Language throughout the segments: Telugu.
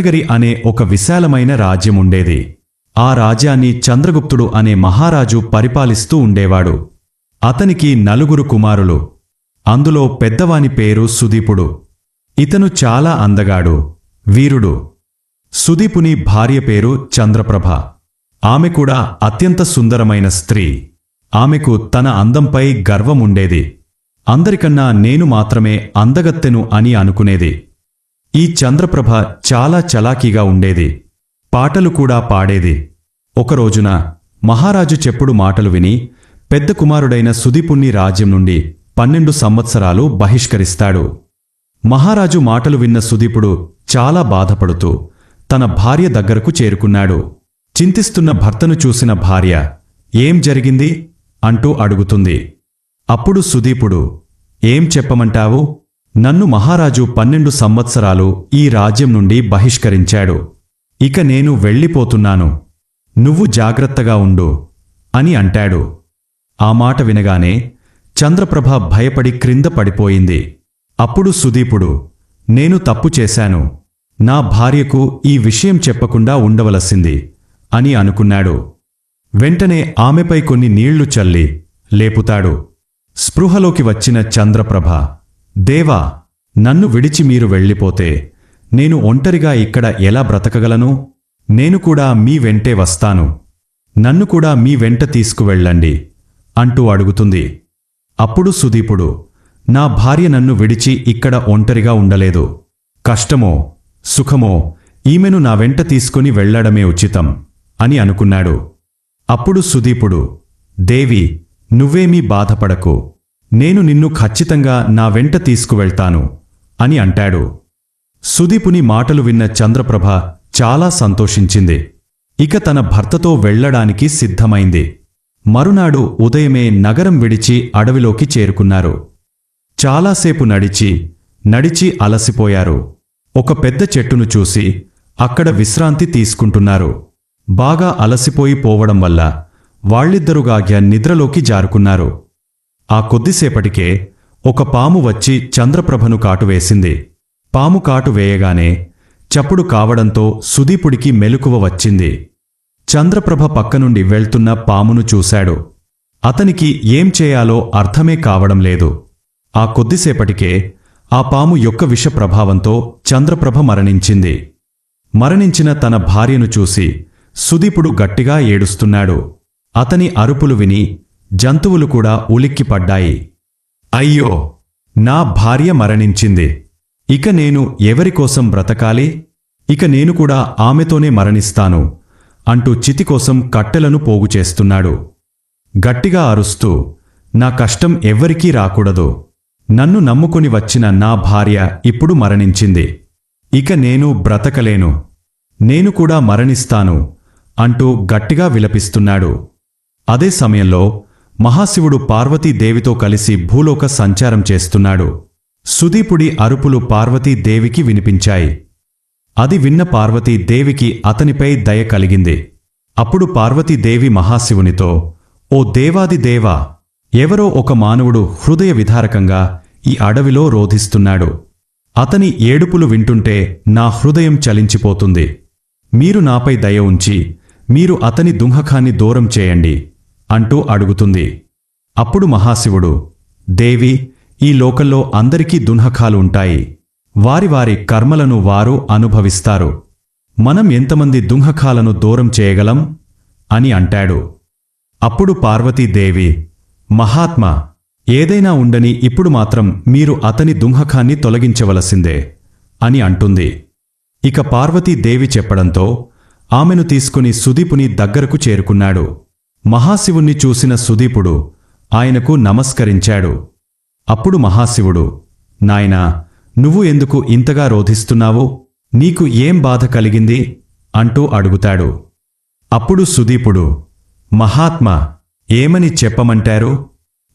రత్నగిరి అనే ఒక విశాలమైన రాజ్యముండేది. ఆ రాజ్యాన్ని చంద్రగుప్తుడు అనే మహారాజు పరిపాలిస్తూ ఉండేవాడు. అతనికి నలుగురు కుమారులు. అందులో పెద్దవాని పేరు సుదీపుడు. ఇతను చాలా అందగాడు వీరుడు. సుదీపుని భార్య పేరు చంద్రప్రభ. ఆమె కూడా అత్యంత సుందరమైన స్త్రీ. ఆమెకు తన అందంపై గర్వముండేది. అందరికన్నా నేను మాత్రమే అందగత్తెను అని అనుకునేది. ఈ చంద్రప్రభ చాలా చలాకీగా ఉండేది. పాటలు కూడా పాడేది. ఒకరోజున మహారాజు చెప్పుడు మాటలు విని పెద్ద కుమారుడైన సుదీపుణ్ణి రాజ్యం నుండి పన్నెండు సంవత్సరాలు బహిష్కరిస్తాడు. మహారాజు మాటలు విన్న సుదీపుడు చాలా బాధపడుతూ తన భార్య దగ్గరకు చేరుకున్నాడు. చింతిస్తున్న భర్తను చూసిన భార్య ఏం జరిగింది? అంటూ అడుగుతుంది. అప్పుడు సుదీపుడు ఏం చెప్పమంటావు? నన్ను మహారాజు పన్నెండు సంవత్సరాలు ఈ రాజ్యం నుండి బహిష్కరించాడు. ఇక నేను వెళ్ళిపోతున్నాను. నువ్వు జాగ్రత్తగా ఉండు అని అంటాడు. ఆ మాట వినగానే చంద్రప్రభ భయపడి క్రింద పడిపోయింది. అప్పుడు సుదీపుడు నేను తప్పు చేశాను. నా భార్యకు ఈ విషయం చెప్పకుండా ఉండవలసింది అని అనుకున్నాడు. వెంటనే ఆమెపై కొన్ని నీళ్ళు చల్లి లేపుతాడు. స్పృహలోకి వచ్చిన చంద్రప్రభ దేవా నన్ను విడిచి మీరు వెళ్ళిపోతే నేను ఒంటరిగా ఇక్కడ ఎలా బ్రతకగలను? నేను కూడా మీ వెంటే వస్తాను. నన్ను కూడా మీ వెంట తీసుకువెళ్ళండి అంటూ అడుగుతుంది. అప్పుడు సుదీపుడు నా భార్య నన్ను విడిచి ఇక్కడ ఒంటరిగా ఉండలేదు. కష్టమో సుఖమో ఈమెను నా వెంట తీసుకుని వెళ్ళడమే ఉచితం అని అనుకున్నాడు. అప్పుడు సుదీపుడు దేవి నువ్వేమీ బాధపడకు. నేను నిన్ను ఖచ్చితంగా నా వెంట తీసుకువెళ్తాను అని అంటాడు. సుదీపుని మాటలు విన్న చంద్రప్రభ చాలా సంతోషించింది. ఇక తన భర్తతో వెళ్ళడానికి సిద్ధమైంది. మరునాడు ఉదయమే నగరం విడిచి అడవిలోకి చేరుకున్నారు. చాలాసేపు నడిచి నడిచి అలసిపోయారు. ఒక పెద్ద చెట్టును చూసి అక్కడ విశ్రాంతి తీసుకుంటున్నారు. బాగా అలసిపోయి పోవడం వల్ల వాళ్ళిద్దరుగాగ్య నిద్రలోకి జారుకున్నారు. ఆ కొద్దిసేపటికే ఒక పాము వచ్చి చంద్రప్రభను కాటువేసింది పాము కాటు వేయగానే చప్పుడు కావడంతో సుదీపుడికి మెలకువ వచ్చింది. చంద్రప్రభ పక్కనుండి వెళ్తున్న పామును చూశాడు. అతనికి ఏం చేయాలో అర్థమే కావడం లేదు. ఆ కొద్దిసేపటికే ఆ పాము యొక్క విష ప్రభావంతో చంద్రప్రభ మరణించింది. మరణించిన తన భార్యను చూసి సుదీపుడు గట్టిగా ఏడుస్తున్నాడు. అతని అరుపులు విని జంతువులు కూడా ఉలిక్కిపడ్డాయి. అయ్యో నా భార్య మరణించింది. ఇక నేను ఎవరికోసం బ్రతకాలి? ఇక నేను కూడా ఆమెతోనే మరణిస్తాను అంటూ చితికోసం కట్టెలను పోగుచేస్తున్నాడు గట్టిగా అరుస్తూ నా కష్టం ఎవ్వరికీ రాకూడదు. నన్ను నమ్ముకుని వచ్చిన నా భార్య ఇప్పుడు మరణించింది. ఇక నేను బ్రతకలేను. నేను కూడా మరణిస్తాను అంటూ గట్టిగా విలపిస్తున్నాడు. అదే సమయంలో మహాశివుడు పార్వతీదేవితో కలిసి భూలోక సంచారం చేస్తున్నాడు. సుదీపుడి అరుపులు పార్వతీదేవికి వినిపించాయి. అది విన్న పార్వతీదేవికి అతనిపై దయ కలిగింది. అప్పుడు పార్వతీదేవి మహాశివునితో ఓ దేవాదిదేవ ఎవరో ఒక మానవుడు హృదయ విధారకంగా ఈ అడవిలో రోధిస్తున్నాడు. అతని ఏడుపులు వింటుంటే నా హృదయం చలించిపోతుంది. మీరు నాపై దయ ఉంచి మీరు అతని దుంహకాన్ని దూరం చేయండి. అంటూ అడుగుతుంది. అప్పుడు మహాశివుడు దేవి ఈ లోకంలో అందరికీ దున్హకాలు ఉంటాయి. వారి వారి కర్మలను వారు అనుభవిస్తారు. మనం ఎంతమంది దుంహకాలను దూరం చేయగలం? అని అంటాడు. అప్పుడు పార్వతీదేవి మహాత్మా ఏదైనా ఉండని ఇప్పుడు మాత్రం మీరు అతని దుంహకాన్ని తొలగించవలసిందే అని అంటుంది. ఇక పార్వతీదేవి చెప్పడంతో ఆమెను తీసుకుని సుదీపుని దగ్గరకు చేరుకున్నాడు. మహాశివుణ్ణి చూసిన సుదీపుడు ఆయనకు నమస్కరించాడు. అప్పుడు మహాశివుడు నాయనా నువ్వు ఎందుకు ఇంతగా రోధిస్తున్నావు? నీకు ఏం బాధ కలిగింది అంటూ అడుగుతాడు. అప్పుడు సుదీపుడు మహాత్మా ఏమని చెప్పమంటారు?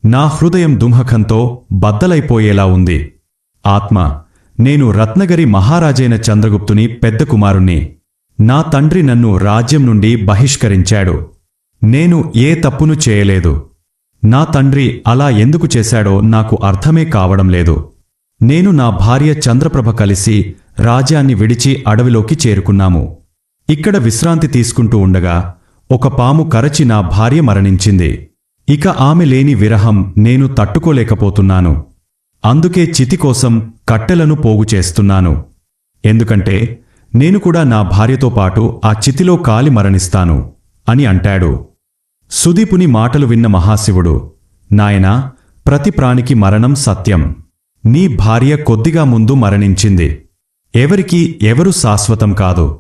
నా హృదయం దుంహకంతో బద్దలైపోయేలా ఉంది. ఆత్మ నేను రత్నగిరి మహారాజైన చంద్రగుప్తుని పెద్ద కుమారుణ్ణి. నా తండ్రి నన్ను రాజ్యం నుండి బహిష్కరించాడు. నేను ఏ తప్పును చేయలేదు. నా తండ్రి అలా ఎందుకు చేశాడో నాకు అర్థమే కావడం లేదు. నేను నా భార్య చంద్రప్రభ కలిసి రాజ్యాన్ని విడిచి అడవిలోకి చేరుకున్నాము. ఇక్కడ విశ్రాంతి తీసుకుంటూ ఉండగా ఒక పాము కరచి నా భార్య మరణించింది. ఇక ఆమె లేని విరహం నేను తట్టుకోలేకపోతున్నాను. అందుకే చితి కోసం కట్టెలను పోగు చేస్తున్నాను. ఎందుకంటే నేను కూడా నా భార్యతో పాటు ఆ చితిలో కాలి మరణిస్తాను అని అంటాడు. సుదీపుని మాటలు విన్న మహాశివుడు నాయనా ప్రతి ప్రాణికి మరణం సత్యం. నీ భార్య కొద్దిగా ముందు మరణించింది. ఎవరికి ఎవరు శాశ్వతం కాదు.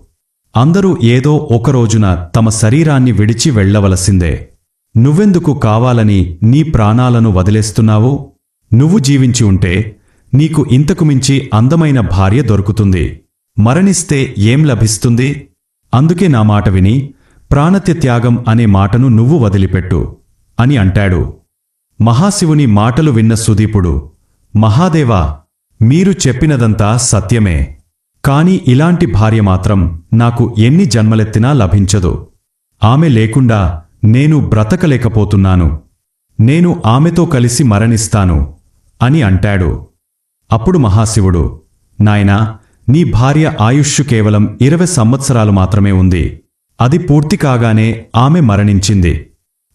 అందరూ ఏదో ఒకరోజున తమ శరీరాన్ని విడిచి వెళ్ళవలసిందే. నువ్వెందుకు కావాలని నీ ప్రాణాలను వదిలేస్తున్నావు? నువ్వు జీవించి ఉంటే నీకు ఇంతకుమించి అందమైన భార్య దొరుకుతుంది. మరణిస్తే ఏం లభిస్తుంది? అందుకే నా మాట విని ప్రాణత్యత్యాగం అనే మాటను నువ్వు వదిలిపెట్టు అని అంటాడు. మహాశివుని మాటలు విన్న సుదీపుడు మహాదేవా మీరు చెప్పినదంతా సత్యమే. కాని ఇలాంటి భార్య మాత్రం నాకు ఎన్ని జన్మలెత్తినా లభించదు. ఆమె లేకుండా నేను బ్రతకలేకపోతున్నాను. నేను ఆమెతో కలిసి మరణిస్తాను అని అంటాడు. అప్పుడు మహాశివుడు నాయనా నీ భార్య ఆయుష్షు కేవలం ఇరవై సంవత్సరాలు మాత్రమే ఉంది. అది పూర్తి కాగానే ఆమె మరణించింది.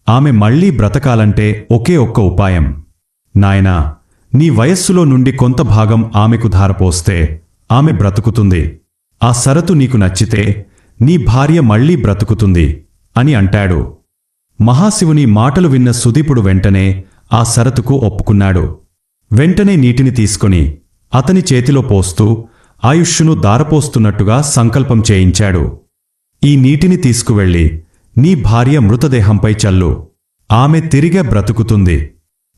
ఆమె మళ్ళీ బ్రతకాలంటే ఒకే ఒక్క ఉపాయం. నాయనా నీ వయస్సులో నుండి కొంత భాగం ఆమెకు ధారపోస్తే ఆమె బ్రతుకుతుంది. ఆ సరతు నీకు నచ్చితే నీ భార్య మళ్ళీ బ్రతుకుతుంది అని అంటాడు. మహాశివుని మాటలు విన్న సుదీపుడు వెంటనే ఆ సరతుకు ఒప్పుకున్నాడు. వెంటనే నీటిని తీసుకుని అతని చేతిలో పోస్తూ ఆయుష్షును దారపోస్తున్నట్టుగా సంకల్పం చేయించాడు. ఈ నీటిని తీసుకువెళ్ళి నీ భార్య మృతదేహంపై చల్లు. ఆమె తిరిగే బ్రతుకుతుంది.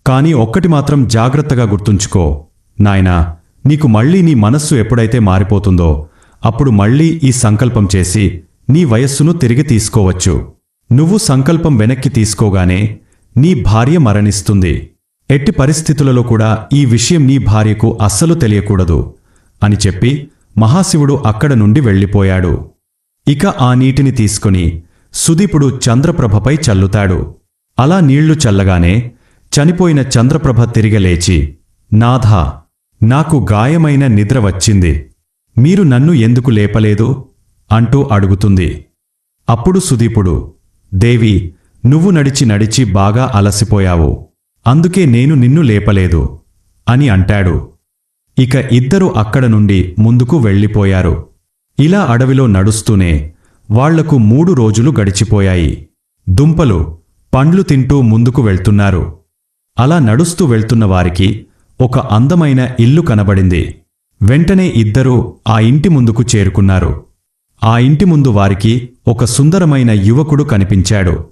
కాని ఒక్కటి మాత్రం జాగ్రత్తగా గుర్తుంచుకో. నాయనా నీకు మళ్ళీ నీ మనస్సు ఎప్పుడైతే మారిపోతుందో అప్పుడు మళ్ళీ ఈ సంకల్పం చేసి నీ వయస్సును తిరిగి తీసుకోవచ్చు. నువ్వు సంకల్పం వెనక్కి తీసుకోగానే నీ భార్య మరణిస్తుంది. ఎట్టి పరిస్థితులలో కూడా ఈ విషయం నీ భార్యకు అస్సలు తెలియకూడదు అని చెప్పి మహాశివుడు అక్కడ నుండి వెళ్ళిపోయాడు. ఇక ఆ నీటిని తీసుకుని సుదీపుడు చంద్రప్రభపై చల్లుతాడు. అలా నీళ్ళు చల్లగానే చనిపోయిన చంద్రప్రభ తిరిగలేచి నాథ నాథా నాకు గాయమైన నిద్ర వచ్చింది. మీరు నన్ను ఎందుకు లేపలేదు? అంటూ అడుగుతుంది. అప్పుడు సుదీపుడు దేవి నువ్వు నడిచి నడిచి బాగా అలసిపోయావు. అందుకే నేను నిన్ను లేపలేదు అని అంటాడు. ఇక ఇద్దరు అక్కడ నుండి ముందుకు వెళ్ళిపోయారు. ఇలా అడవిలో నడుస్తూనే వాళ్ళకు మూడు రోజులు గడిచిపోయాయి. దుంపలు పండ్లు తింటూ ముందుకు వెళ్తున్నారు. అలా నడుస్తూ వెళ్తున్న వారికి ఒక అందమైన ఇల్లు కనబడింది. వెంటనే ఇద్దరూ ఆ ఇంటి ముందుకు చేరుకున్నారు. ఆ ఇంటి ముందు వారికి ఒక సుందరమైన యువకుడు కనిపించాడు.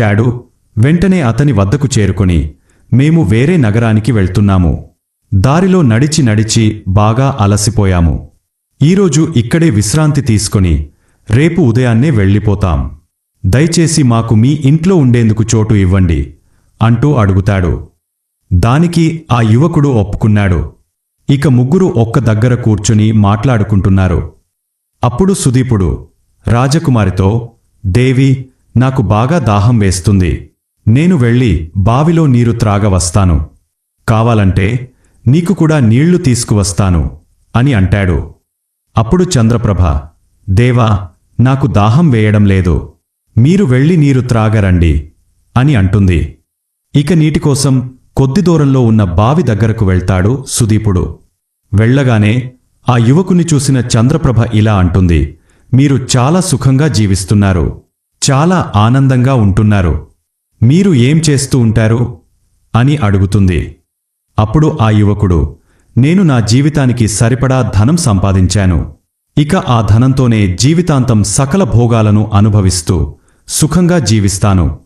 చాడు వెంటనే అతని వద్దకు చేరుకుని మేము వేరే నగరానికి వెళ్తున్నాము. దారిలో నడిచి నడిచి బాగా అలసిపోయాము. ఈరోజు ఇక్కడే విశ్రాంతి తీసుకొని రేపు ఉదయాన్నే వెళ్ళిపోతాం. దయచేసి మాకు మీ ఇంట్లో ఉండేందుకు చోటు ఇవ్వండి అంటూ అడుగుతాడు. దానికి ఆ యువకుడు ఒప్పుకున్నాడు. ఇక ముగ్గురు ఒక్క దగ్గర కూర్చుని మాట్లాడుకుంటున్నారు. అప్పుడు సుదీపుడు రాజకుమారితో దేవి నాకు బాగా దాహం వేస్తుంది. నేను వెళ్ళి బావిలో నీరు త్రాగ వస్తాను కావాలంటే నీకు కూడా నీళ్ళు తీసుకువస్తాను అని అంటాడు. అప్పుడు చంద్రప్రభ దేవా నాకు దాహం వేయడం లేదు. మీరు వెళ్ళి నీరు త్రాగరండి అని అంటుంది. ఇక నీటికోసం కొద్ది దూరంలో ఉన్న బావి దగ్గరకు వెళ్తాడు సుదీపుడు. వెళ్ళగానే ఆ యువకుని చూసిన చంద్రప్రభ ఇలా అంటుంది మీరు చాలా సుఖంగా జీవిస్తున్నారు. చాలా ఆనందంగా ఉంటున్నారు. మీరు ఏం చేస్తూ ఉంటారు? అని అడుగుతుంది. అప్పుడు ఆ యువకుడు నేను నా జీవితానికి సరిపడా ధనం సంపాదించాను. ఇక ఆ ధనంతోనే జీవితాంతం సకల భోగాలను అనుభవిస్తూ సుఖంగా జీవిస్తాను.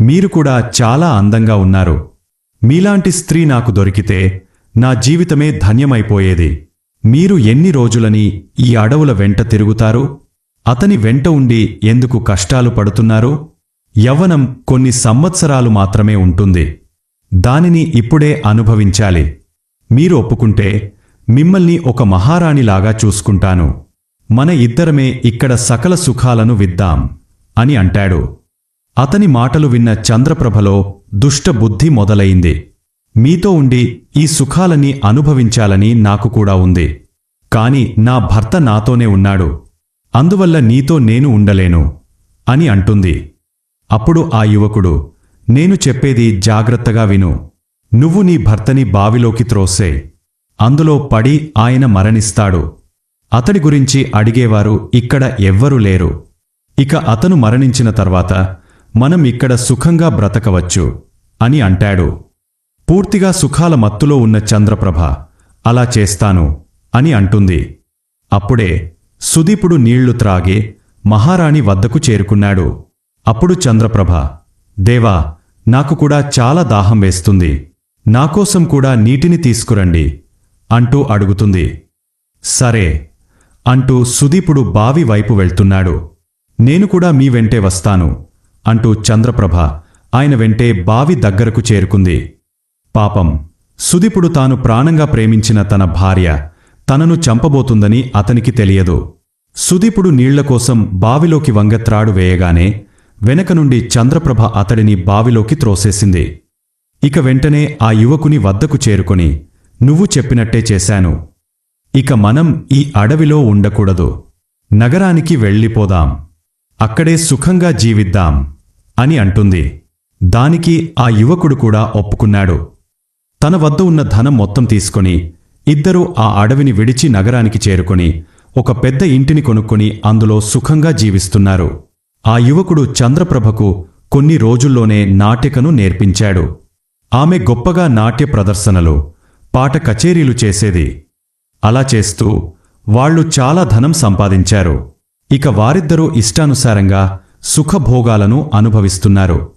మీరు కూడా చాలా అందంగా ఉన్నారు. మీలాంటి స్త్రీ నాకు దొరికితే నా జీవితమే ధన్యమైపోయేది. మీరు ఎన్ని రోజులని ఈ అడవుల వెంట తిరుగుతారు అతని వెంట ఉండి ఎందుకు కష్టాలు పడుతున్నారు యవ్వనం కొన్ని సంవత్సరాలు మాత్రమే ఉంటుంది. దానిని ఇప్పుడే అనుభవించాలి. మీరు ఒప్పుకుంటే మిమ్మల్ని ఒక మహారాణిలాగా చూసుకుంటాను. మన ఇద్దరమే ఇక్కడ సకల సుఖాలను విద్దాం అని అంటాడు. అతని మాటలు విన్న చంద్రప్రభలో దుష్టబుద్ధి మొదలయింది మీతో ఉండి ఈ సుఖాలని అనుభవించాలని నాకు కూడా ఉంది. కాని నా భర్త నాతోనే ఉన్నాడు. అందువల్ల నీతో నేను ఉండలేను అని అంటుంది. అప్పుడు ఆ యువకుడు నేను చెప్పేది జాగ్రత్తగా విను. నువ్వు నీ భర్తని బావిలోకి త్రోసే. అందులో పడి ఆయన మరణిస్తాడు. అతడి గురించి అడిగేవారు ఇక్కడ ఎవ్వరూ లేరు. ఇక అతను మరణించిన తర్వాత మనం ఇక్కడ సుఖంగా బ్రతకవచ్చు అని అంటాడు. పూర్తిగా సుఖాల మత్తులో ఉన్న చంద్రప్రభ అలా చేస్తాను అని అంటుంది. అప్పుడే సుదీపుడు నీళ్ళు త్రాగి మహారాణి వద్దకు చేరుకున్నాడు. అప్పుడు చంద్రప్రభ దేవా నాకు కూడా చాలా దాహం వేస్తుంది. నాకోసం కూడా నీటిని తీసుకురండి అంటూ అడుగుతుంది. సరే అంటూ సుదీపుడు బావి వైపు వెళ్తున్నాడు. నేను కూడా మీ వెంటే వస్తాను అంటూ చంద్రప్రభ ఆయన వెంటే బావి దగ్గరకు చేరుకుంది. పాపం సుదీపుడు తాను ప్రాణంగా ప్రేమించిన తన భార్య తనను చంపబోతుందని అతనికి తెలియదు. సుదీపుడు నీళ్ళకోసం బావిలోకి వంగత్రాడు వేయగానే వెనక నుండి చంద్రప్రభ అతడిని బావిలోకి త్రోసేసింది. ఇక వెంటనే ఆ యువకుని వద్దకు చేరుకొని నువ్వు చెప్పినట్టే చేశాను. ఇక మనం ఈ అడవిలో ఉండకూడదు. నగరానికి వెళ్ళిపోదాం. అక్కడే సుఖంగా జీవిద్దాం అని అంటుంది. దానికి ఆ యువకుడు కూడా ఒప్పుకున్నాడు. తన వద్ద ఉన్న ధనం మొత్తం తీసుకొని ఇద్దరూ ఆ అడవిని విడిచి నగరానికి చేరుకొని ఒక పెద్ద ఇంటిని కొనుక్కొని అందులో సుఖంగా జీవిస్తున్నారు. ఆ యువకుడు చంద్రప్రభకు కొన్ని రోజుల్లోనే నాటికను నేర్పించాడు. ఆమె గొప్పగా నాట్య ప్రదర్శనలు పాట కచేరీలు చేసేది. అలా చేస్తూ వాళ్ళు చాలా ధనం సంపాదించారు. ఇక వారిద్దరూ ఇష్టానుసారంగా సుఖభోగాలను అనుభవిస్తున్నారు.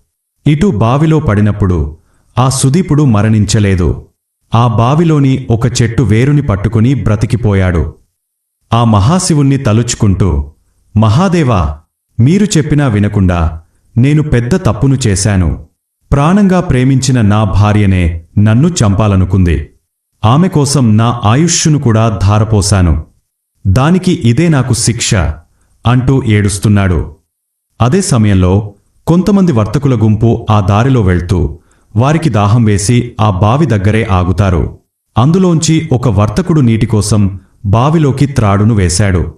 ఇటు బావిలో పడినప్పుడు ఆ సుదీపుడు మరణించలేదు. ఆ బావిలోని ఒక చెట్టు వేరుని పట్టుకుని బ్రతికిపోయాడు. ఆ మహాశివుణ్ణి తలుచుకుంటూ మహాదేవా మీరు చెప్పినా వినకుండా నేను పెద్ద తప్పును చేశాను. ప్రాణంగా ప్రేమించిన నా భార్యనే నన్ను చంపాలనుకుంది. ఆమె కోసం నా ఆయుష్యును కూడా ధారపోశాను. దానికి ఇదే నాకు శిక్ష అంటూ ఏడుస్తున్నాడు. అదే సమయంలో కొంతమంది వర్తకుల గుంపు ఆ దారిలో వెళ్తూ వారికి దాహం వేసి ఆ బావి దగ్గరే ఆగుతారు. అందులోంచి ఒక వర్తకుడు నీటి కోసం బావిలోకి త్రాడును వేశాడు.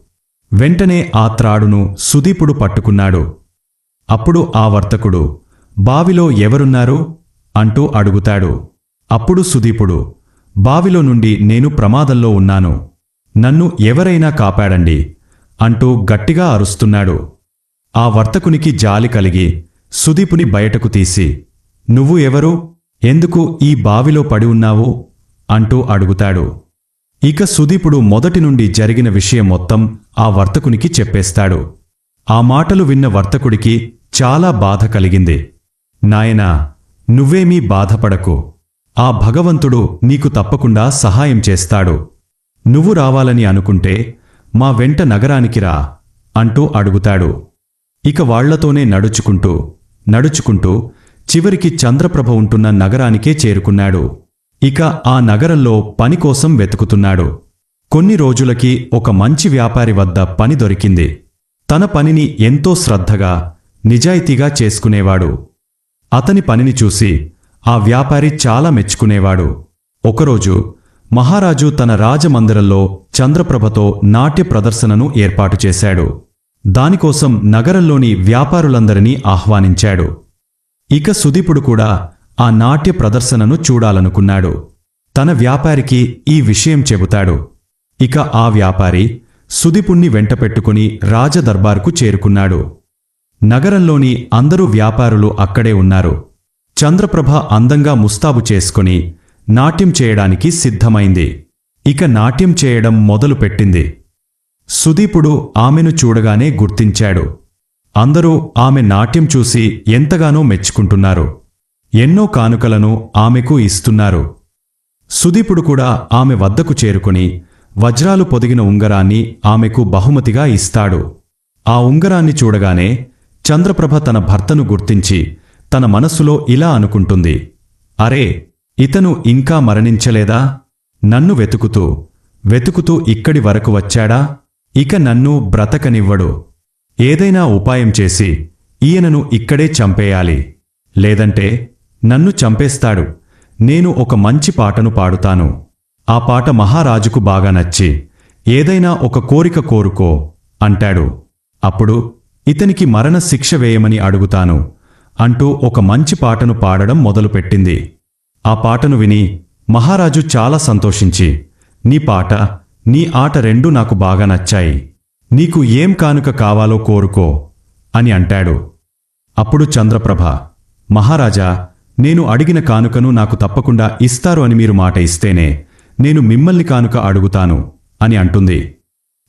వెంటనే ఆ త్రాడును సుదీపుడు పట్టుకున్నాడు. అప్పుడు ఆ వర్తకుడు బావిలో ఎవరున్నారు అంటూ అడుగుతాడు. అప్పుడు సుదీపుడు బావిలో నుండి నేను ప్రమాదంలో ఉన్నాను. నన్ను ఎవరైనా కాపాడండి అంటూ గట్టిగా అరుస్తున్నాడు. ఆ వర్తకునికి జాలి కలిగి సుదీపుని బయటకు తీసి నువ్వు ఎవరు? ఎందుకు ఈ బావిలో పడి ఉన్నావు? అంటూ అడుగుతాడు. ఇక సుదీపుడు మొదటి నుండి జరిగిన విషయం మొత్తం ఆ వర్తకునికి చెప్పేస్తాడు. ఆ మాటలు విన్న వర్తకుడికి చాలా బాధ కలిగింది. నాయనా నువ్వేమీ బాధపడకు. ఆ భగవంతుడు నీకు తప్పకుండా సహాయం చేస్తాడు. నువ్వు రావాలని అనుకుంటే మా వెంట నగరానికి రా అంటూ అడుగుతాడు. ఇక వాళ్ళతోనే నడుచుకుంటూ నడుచుకుంటూ చివరికి చంద్రప్రభ ఉంటున్న నగరానికే చేరుకున్నాడు. ఇక ఆ నగరంలో పని కోసం వెతుకుతున్నాడు. కొన్ని రోజులకి ఒక మంచి వ్యాపారి వద్ద పని దొరికింది. తన పనిని ఎంతో శ్రద్ధగా నిజాయితీగా చేసుకునేవాడు. అతని పనిని చూసి ఆ వ్యాపారి చాలా మెచ్చుకునేవాడు. ఒకరోజు మహారాజు తన రాజమందిరంలో చంద్రప్రభతో నాట్య ప్రదర్శనను ఏర్పాటు చేశాడు. దానికోసం నగరంలోని వ్యాపారులందరినీ ఆహ్వానించాడు. ఇక సుదీపుడు కూడా ఆ నాట్య ప్రదర్శనను చూడాలనుకున్నాడు. తన వ్యాపారికి ఈ విషయం చెబుతాడు. ఇక ఆ వ్యాపారి సుదీపుణ్ణి వెంటపెట్టుకుని రాజదర్బార్కు చేరుకున్నాడు. నగరంలోని అందరూ వ్యాపారులు అక్కడే ఉన్నారు. చంద్రప్రభ అందంగా ముస్తాబు చేసుకుని నాట్యం చేయడానికి సిద్ధమైంది. ఇక నాట్యం చేయడం మొదలుపెట్టింది సుదీపుడు ఆమెను చూడగానే గుర్తించాడు. అందరూ ఆమె నాట్యం చూసి ఎంతగానో మెచ్చుకుంటున్నారు. ఎన్నో కానుకలను ఆమెకు ఇస్తున్నారు. సుదీపుడు కూడా ఆమె వద్దకు చేరుకుని వజ్రాలు పొదిగిన ఉంగరాన్ని ఆమెకు బహుమతిగా ఇస్తాడు. ఆ ఉంగరాన్ని చూడగానే చంద్రప్రభ తన భర్తను గుర్తించి తన మనస్సులో ఇలా అనుకుంటుంది. అరే ఇతను ఇంకా మరణించలేదా? నన్ను వెతుకుతూ వెతుకుతూ ఇక్కడి వరకు వచ్చాడా? ఇక నన్ను బ్రతకనివ్వడు. ఏదైనా ఉపాయం చేసి ఈయనను ఇక్కడే చంపేయాలి. లేదంటే నన్ను చంపేస్తాడు. నేను ఒక మంచి పాటను పాడుతాను. ఆ పాట మహారాజుకు బాగా నచ్చి ఏదైనా ఒక కోరిక కోరుకో అంటాడు. అప్పుడు ఇతనికి మరణశిక్ష వేయమని అడుగుతాను అంటూ ఒక మంచి పాటను పాడడం మొదలుపెట్టింది. ఆ పాటను విని మహారాజు చాలా సంతోషించి నీ పాట నీ ఆట రెండూ నాకు బాగా నచ్చాయి. నీకు ఏం కానుక కావాలో కోరుకో అని అంటాడు. అప్పుడు చంద్రప్రభ మహారాజా నేను అడిగిన కానుకను నాకు తప్పకుండా ఇస్తారు అని మీరు మాట ఇస్తేనే నేను మిమ్మల్ని కానుక అడుగుతాను అని అంటుంది.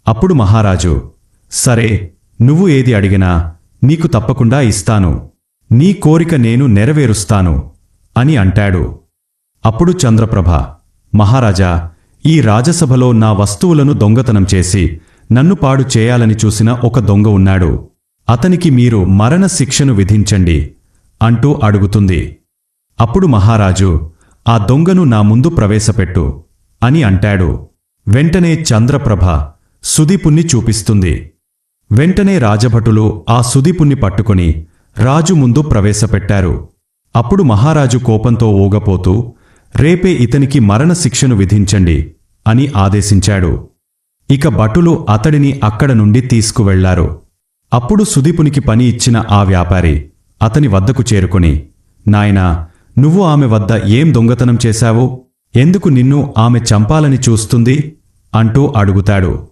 అప్పుడు మహారాజు సరే నువ్వు ఏది అడిగినా నీకు తప్పకుండా ఇస్తాను. నీ కోరిక నేను నెరవేరుస్తాను అని అంటాడు. అప్పుడు చంద్రప్రభ మహారాజా ఈ రాజసభలో నా వస్తువులను దొంగతనం చేసి నన్ను పాడు చేయాలని చూసిన ఒక దొంగ ఉన్నాడు. అతనికి మీరు మరణ శిక్షను విధించండి అంటూ అడుగుతుంది. అప్పుడు మహారాజు ఆ దొంగను నా ముందు ప్రవేశపెట్టు అని అంటాడు. వెంటనే చంద్రప్రభ సుదీపుణ్ణి చూపిస్తుంది. వెంటనే రాజభటులు ఆ సుదీపుణ్ణి పట్టుకుని రాజు ముందు ప్రవేశపెట్టారు. అప్పుడు మహారాజు కోపంతో ఊగపోతూ రేపే ఇతనికి మరణశిక్షను విధించండి అని ఆదేశించాడు. ఇక భటులు అతడిని అక్కడ నుండి తీసుకువెళ్ళారు. అప్పుడు సుదీపునికి పని ఇచ్చిన ఆ వ్యాపారి అతని వద్దకు చేరుకుని నాయనా నువ్వు ఆమె వద్ద ఏం దొంగతనం చేశావు? ఎందుకు నిన్ను ఆమె చంపాలని చూస్తుంది? అంటూ అడుగుతాడు.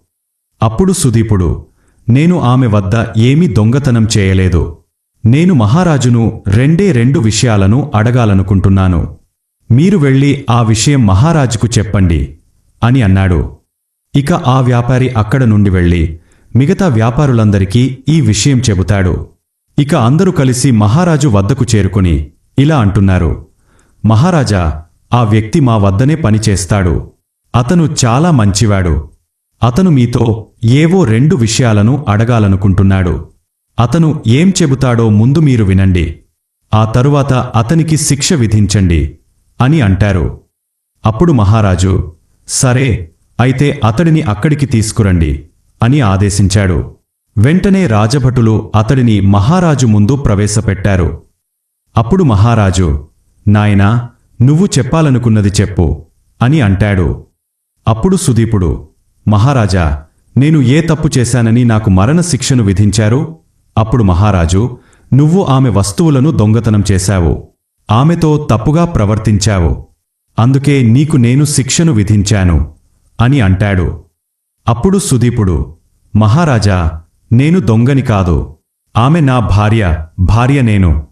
అప్పుడు సుదీపుడు నేను ఆమె వద్ద ఏమీ దొంగతనం చేయలేదు. నేను మహారాజును రెండే రెండు విషయాలను అడగాలనుకుంటున్నాను. మీరు వెళ్ళి ఆ విషయం మహారాజుకు చెప్పండి అని అన్నాడు. ఇక ఆ వ్యాపారి అక్కడ నుండి వెళ్ళి మిగతా వ్యాపారులందరికీ ఈ విషయం చెబుతాడు. ఇక అందరూ కలిసి మహారాజు వద్దకు చేరుకుని ఇలా అంటున్నారు. మహారాజా ఆ వ్యక్తి మా వద్దనే పనిచేస్తాడు అతను చాలా మంచివాడు. అతను మీతో ఏవో రెండు విషయాలను అడగాలనుకుంటున్నాడు. అతను ఏం చెబుతాడో ముందు మీరు వినండి. ఆ తరువాత అతనికి శిక్ష విధించండి అని అంటారు. అప్పుడు మహారాజు సరే అయితే అతడిని అక్కడికి తీసుకురండి అని ఆదేశించాడు. వెంటనే రాజభటులు అతడిని మహారాజు ముందు ప్రవేశపెట్టారు. అప్పుడు మహారాజు నాయనా నువ్వు చెప్పాలనుకున్నది చెప్పు అని అంటాడు. అప్పుడు సుదీపుడు మహారాజా నేను ఏ తప్పు చేశానని నాకు మరణశిక్షను విధించారు? అప్పుడు మహారాజు నువ్వు ఆమె వస్తువులను దొంగతనం చేశావు. ఆమెతో తప్పుగా ప్రవర్తించావు. అందుకే నీకు నేను శిక్షను విధించాను అని అంటాడు. అప్పుడు సుదీపుడు మహారాజా నేను దొంగని కాదు. ఆమె నా భార్య భార్య నేను.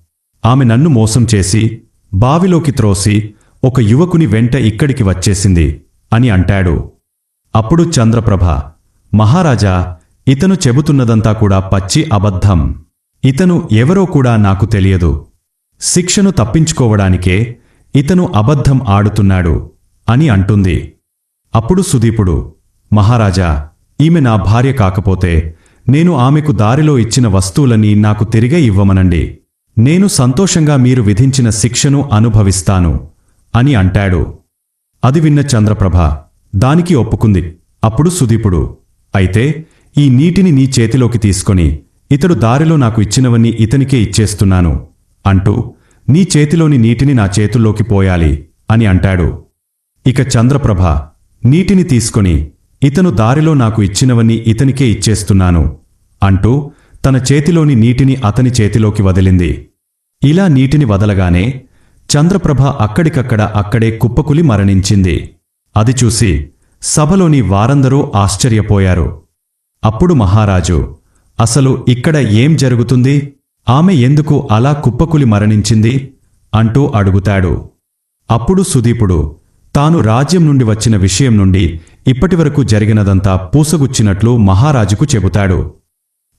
ఆమె నన్ను మోసం చేసి బావిలోకి త్రోసి ఒక యువకుని వెంట ఇక్కడికి వచ్చేసింది అని అంటాడు. అప్పుడు చంద్రప్రభ మహారాజా ఇతను చెబుతున్నదంతా కూడా పచ్చి అబద్ధం. ఇతను ఎవరో కూడా నాకు తెలియదు. శిక్షను తప్పించుకోవడానికే ఇతను అబద్ధం ఆడుతున్నాడు అని అంటుంది. అప్పుడు సుదీపుడు మహారాజా ఈమె నా భార్య కాకపోతే నేను ఆమెకు దారిలో ఇచ్చిన వస్తువులని నాకు తిరిగే ఇవ్వమనండి. నేను సంతోషంగా మీరు విధించిన శిక్షను అనుభవిస్తాను అని అంటాడు. అది విన్న చంద్రప్రభ దానికి ఒప్పుకుంది. అప్పుడు సుదీపుడు అయితే ఈ నీటిని నీ చేతిలోకి తీసుకొని ఇతడు దారిలో నాకు ఇచ్చినవన్నీ ఇతనికే ఇచ్చేస్తున్నాను అంటూ నీ చేతిలోని నీటిని నా చేతుల్లోకి పోయాలి అని అంటాడు. ఇక చంద్రప్రభ నీటిని తీసుకొని ఇతను దారిలో నాకు ఇచ్చినవన్నీ ఇతనికే ఇచ్చేస్తున్నాను అంటూ తన చేతిలోని నీటిని అతని చేతిలోకి వదిలింది. ఇలా నీటిని వదలగానే చంద్రప్రభ అక్కడికక్కడ అక్కడే కుప్పకులి మరణించింది. అది చూసి సభలోని వారందరూ ఆశ్చర్యపోయారు. అప్పుడు మహారాజు అసలు ఇక్కడ ఏం జరుగుతుంది? ఆమె ఎందుకు అలా కుప్పకులి మరణించింది? అంటూ అడుగుతాడు. అప్పుడు సుదీపుడు తాను రాజ్యం నుండి వచ్చిన విషయం నుండి ఇప్పటివరకు జరిగినదంతా పూసగుచ్చినట్లు మహారాజుకు చెబుతాడు.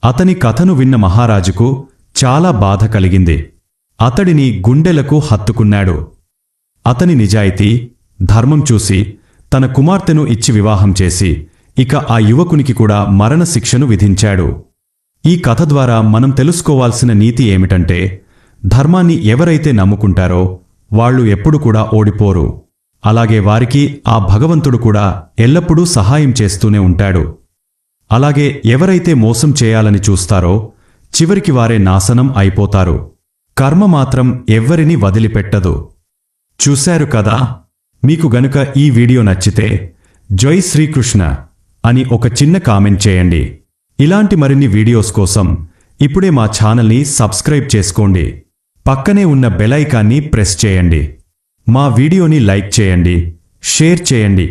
అతని కథను విన్న మహారాజుకు చాలా బాధ కలిగింది. అతడిని గుండెలకు హత్తుకున్నాడు. అతని నిజాయితీ ధర్మం చూసి తన కుమార్తెను ఇచ్చి వివాహం చేసి ఇక ఆ యువకునికి కూడా మరణశిక్షను విధించాడు. ఈ కథ ద్వారా మనం తెలుసుకోవాల్సిన నీతి ఏమిటంటే ధర్మాన్ని ఎవరైతే నమ్ముకుంటారో వాళ్ళు ఎప్పుడు కూడా ఓడిపోరు. అలాగే వారికి ఆ భగవంతుడు కూడా ఎల్లప్పుడూ సహాయం చేస్తూనే ఉంటాడు. అలాగే ఎవరైతే మోసం చేయాలని చూస్తారో చివరికి వారే నాశనం అయిపోతారు. కర్మ మాత్రం ఎవ్వరిని వదిలిపెట్టదు. చూశారు కదా? మీకు గనుక ఈ వీడియో నచ్చితే జై శ్రీకృష్ణ అని ఒక చిన్న కామెంట్ చేయండి. ఇలాంటి మరిన్ని వీడియోస్ కోసం ఇప్పుడే మా ఛానల్ని సబ్స్క్రైబ్ చేసుకోండి. పక్కనే ఉన్న బెలైకాన్ని ప్రెస్ చేయండి. మా వీడియోని లైక్ చేయండి షేర్ చేయండి.